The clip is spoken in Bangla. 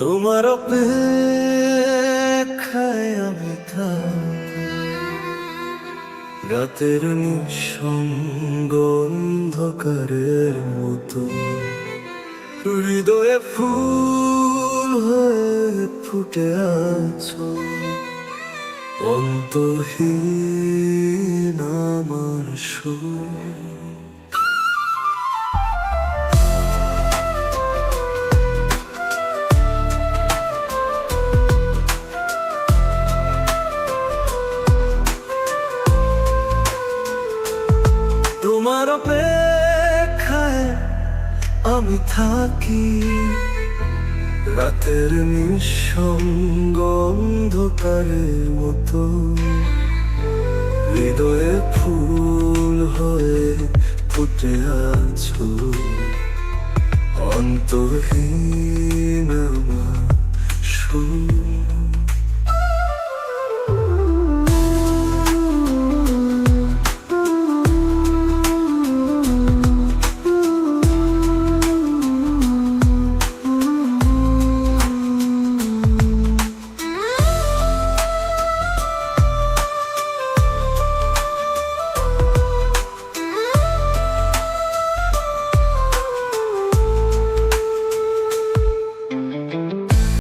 তোমার আমি রাতের নিঃসঙ্গ অন্ধকারের মতো। হৃদয়ে ফুল হয়ে ফুটে আছো। অন্তহীন আমার সুর তোমার অপেক্ষায় আমি থাকি। রাতের নিঃসঙ্গ মতো। হৃদয়ে ফুল হয়ে ফুটে আছো। অন্তহীন